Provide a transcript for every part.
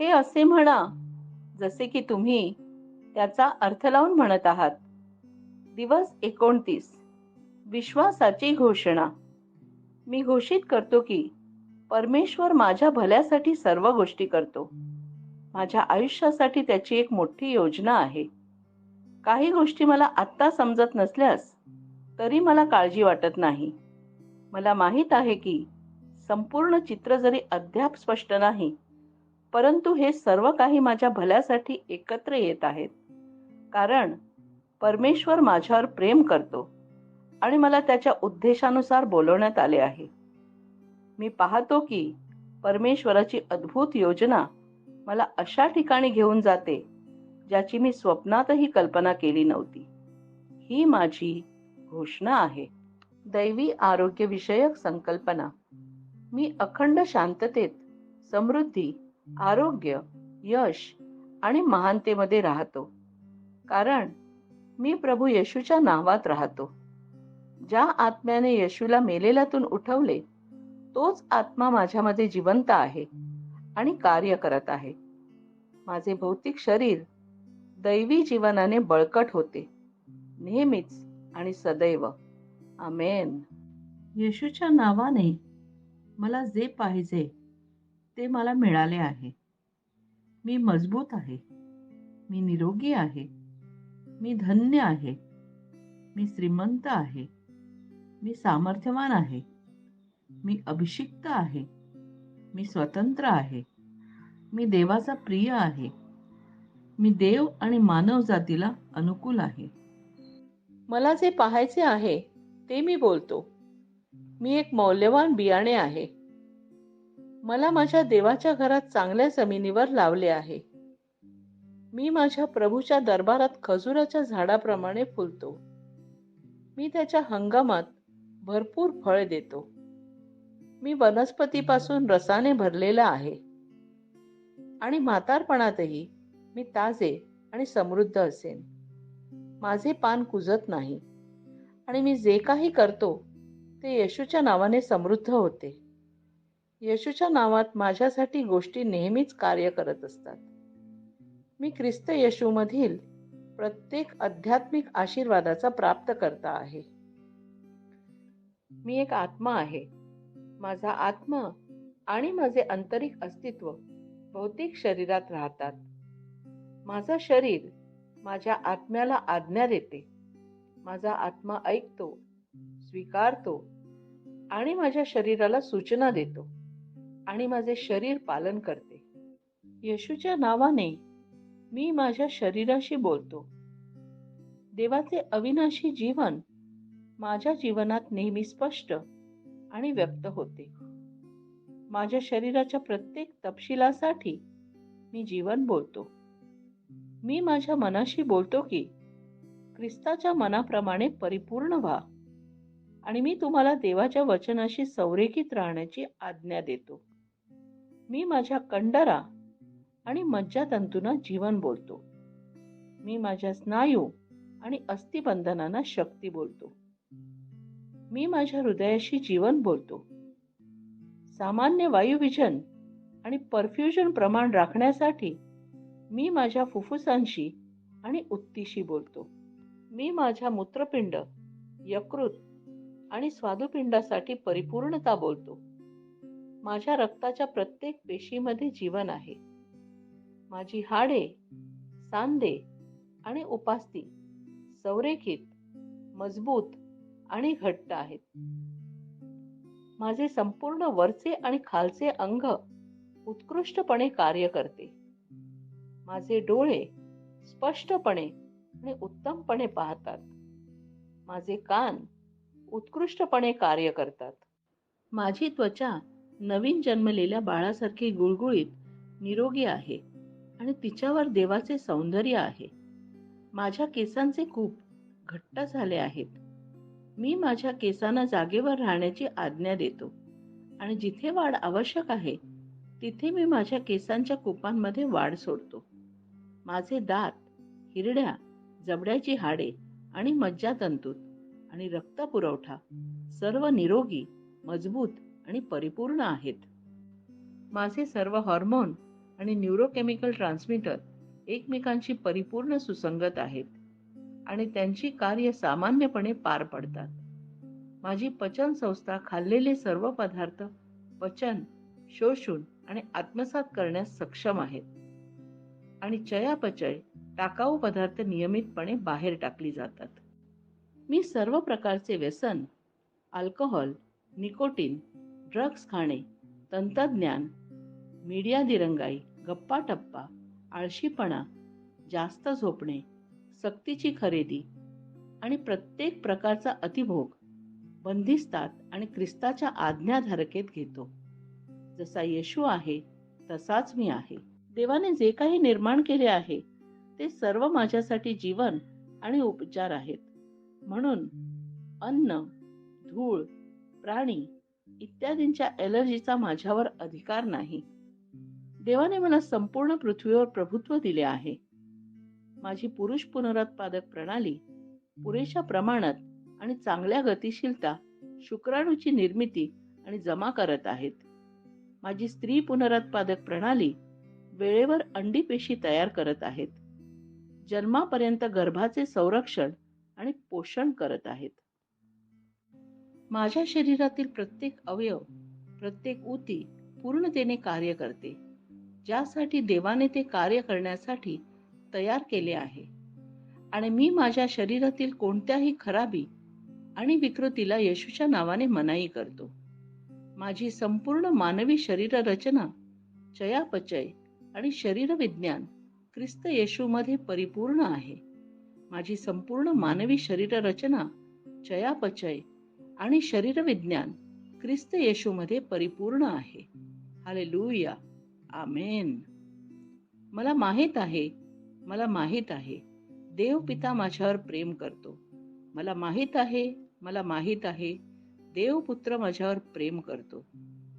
हे असे म्हणा जसे की तुम्ही त्याचा अर्थ लावून म्हणत आहात. दिवस एकोणतीस. विश्वासाची घोषणा. मी घोषित करतो की परमेश्वर माझ्या भल्यासाठी सर्व गोष्टी करतो. माझ्या आयुष्यासाठी त्याची एक मोठी योजना आहे. काही गोष्टी मला आत्ता समजत नसल्यास तरी मला काळजी वाटत नाही. मला माहीत आहे की संपूर्ण चित्र जरी अद्याप स्पष्ट नाही परंतु हे सर्व काही माझ्या भल्यासाठी एकत्र येत आहेत. कारण परमेश्वर माझ्यावर प्रेम करतो आणि मला त्याच्या उद्देशानुसार बोलवण्यात आले आहे. मी पाहतो की परमेश्वराची अद्भुत योजना मला अशा ठिकाणी घेऊन जाते ज्याची मी स्वप्नातही कल्पना केली नव्हती. ही माझी घोषणा आहे. दैवी आरोग्यविषयक संकल्पना. मी अखंड शांततेत समृद्धी आरोग्य यश आणि महानतेमध्ये राहतो. कारण मी प्रभू येशूच्या नावात राहतो. ज्या आत्म्याने येशूला मेलेल्यातून उठवले तोच आत्मा माझ्यामध्ये जिवंत आहे आणि कार्य करत आहे. माझे भौतिक शरीर दैवी जीवनाने बळकट होते. नेहमीच आणि सदैव. आमेन. येशूच्या नावाने मला जे पाहिजे ते मला मिळाले आहे. मी मजबूत आहे. मी निरोगी आहे. मी धन्य आहे. मी श्रीमंत आहे. मी सामर्थ्यवान आहे. मी अभिषिक्त आहे. मी स्वतंत्र आहे. मी देवाचा प्रिय आहे. मी देव आणि मानव जातीला अनुकूल आहे. मला जे पाहायचे आहे ते मी बोलतो. मी एक मौल्यवान बियाणे आहे. मला माझ्या देवाच्या घरात चांगल्या जमिनीवर लावले आहे. मी माझ्या प्रभूच्या दरबारात खजुराच्या झाडाप्रमाणे फुलतो. मी त्याच्या हंगामात भरपूर फळ देतो. मी वनस्पतीपासून रसाने भरलेला आहे. आणि म्हातारपणातही मी ताजे आणि समृद्ध असेन. माझे पान कुजत नाही. आणि मी जे काही करतो ते येशूच्या नावाने समृद्ध होते. येशूच्या नावात माझ्यासाठी गोष्टी नेहमीच कार्य करत असतात. मी ख्रिस्त येशूमधील प्रत्येक आध्यात्मिक आशीर्वादाचा प्राप्त करता आहे. मी एक आत्मा आहे. माझा आत्मा आणि माझे आंतरिक अस्तित्व भौतिक शरीरात राहतात. माझं शरीर माझ्या आत्म्याला आज्ञा देते. माझा आत्मा ऐकतो स्वीकारतो आणि माझ्या शरीराला सूचना देतो. आणि माझे शरीर पालन करते. येशूच्या नावाने मी माझ्या शरीराशी बोलतो. देवाचे अविनाशी जीवन माझ्या जीवनात नेहमी स्पष्ट आणि व्यक्त होते. माझ्या शरीराच्या प्रत्येक तपशिलासाठी मी जीवन बोलतो. मी माझ्या मनाशी बोलतो की ख्रिस्ताच्या मनाप्रमाणे परिपूर्ण व्हा आणि मी तुम्हाला देवाच्या वचनाशी संरेखित राहण्याची आज्ञा देतो. मी माझ्या कंडरा आणि मज्जातंतूंना जीवन बोलतो. मी माझ्या स्नायू आणि अस्थिबंधनांना शक्ती बोलतो. मी माझ्या हृदयाशी जीवन बोलतो. सामान्य वायुविजन आणि परफ्युजन प्रमाण राखण्यासाठी मी माझ्या फुफ्फुसांशी आणि उत्तीशी बोलतो. मी माझ्या मूत्रपिंड यकृत आणि स्वादुपिंडासाठी परिपूर्णता बोलतो. माझ्या रक्ताच्या प्रत्येक पेशीमध्ये जीवन आहे. माझी हाडे सांदे आणि उपास्ती संरेखित मजबूत आणि घट्ट आहेत. माझे संपूर्ण वरचे आणि खालचे अंग उत्कृष्टपणे कार्य करते. माझे डोळे स्पष्टपणे आणि उत्तमपणे पाहतात. माझे कान उत्कृष्टपणे कार्य करतात. माझी त्वचा नवीन जन्मलेल्या बाळासारखी गुळगुळीत निरोगी आहे आणि तिच्यावर देवाचे सौंदर्य आहे. माझ्या केसांचे कूप घट्ट झाले आहेत. मी माझ्या केसांना जागेवर राहण्याची आज्ञा देतो आणि जिथे वाढ आवश्यक आहे तिथे मी माझ्या केसांच्या कुपांमध्ये वाढ सोडतो. माझे दात हिरड्या जबड्याची हाडे आणि मज्जातंतूत आणि रक्त पुरवठा सर्व निरोगी मजबूत आणि परिपूर्ण आहेत. माझे सर्व हॉर्मोन आणि न्यूरोकेमिकल ट्रान्समीटर एकमेकांशी परिपूर्ण सुसंगत आहेत आणि त्यांची कार्य सामान्यपणे पार पडतात. माझी पचन संस्था खाल्लेले सर्व पदार्थ पचन शोषून आणि आत्मसात करण्यास सक्षम आहेत. आणि चयापचय टाकाऊ पदार्थ नियमितपणे बाहेर टाकली जातात. मी सर्व प्रकारचे व्यसन अल्कोहोल निकोटीन ड्रग्ज खाणे तंत्रज्ञान मीडिया दिरंगाई गप्पा टप्पा आळशीपणा जास्त झोपणे सक्तीची खरेदी आणि प्रत्येक प्रकारचा अतिभोग बंदिस्तात आणि ख्रिस्ताच्या आज्ञाधारकेत घेतो. जसा येशू आहे तसाच मी आहे. देवाने जे काही निर्माण केले आहे ते सर्व माझ्यासाठी जीवन आणि उपचार आहेत. म्हणून अन्न धूळ प्राणी इत्यादींच्या एलर्जीचा माझ्यावर अधिकार नाही. देवाने मला संपूर्ण पृथ्वीवर प्रभुत्व दिले आहे. माझी पुरुष पुनरुत्पादक प्रणाली पुरेशा प्रमाणात आणि चांगल्या गतिशीलता शुक्राणूची निर्मिती आणि जमा करत आहेत. माझी स्त्री पुनरुत्पादक प्रणाली वेळेवर अंडी पेशी तयार करत आहेत. जन्मापर्यंत गर्भाचे संरक्षण आणि पोषण करत आहेत. माझ्या शरीरातील प्रत्येक अवयव प्रत्येक ऊती पूर्णतेने कार्य करते ज्यासाठी देवाने ते कार्य करण्यासाठी तयार केले आहे. आणि मी माझ्या शरीरातील कोणत्याही खराबी आणि विकृतीला येशूच्या नावाने मनाई करतो. माझी संपूर्ण मानवी शरीर रचना चयापचय आणि शरीरविज्ञान ख्रिस्त येशूमध्ये परिपूर्ण आहे. माझी संपूर्ण मानवी शरीर रचना चयापचय आणि शरीर विज्ञान ख्रिस्त येशूमध्ये परिपूर्ण आहे. हालेलुया. आमेन. मला माहीत आहे मला माहीत आहे देव पिता माझ्यावर प्रेम करतो. मला माहीत आहे मला माहीत आहे देव पुत्र माझ्यावर प्रेम करतो.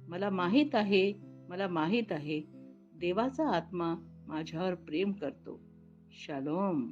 मला माहीत आहे मला माहीत आहे देवाचा आत्मा माझ्यावर प्रेम करतो. शालोम.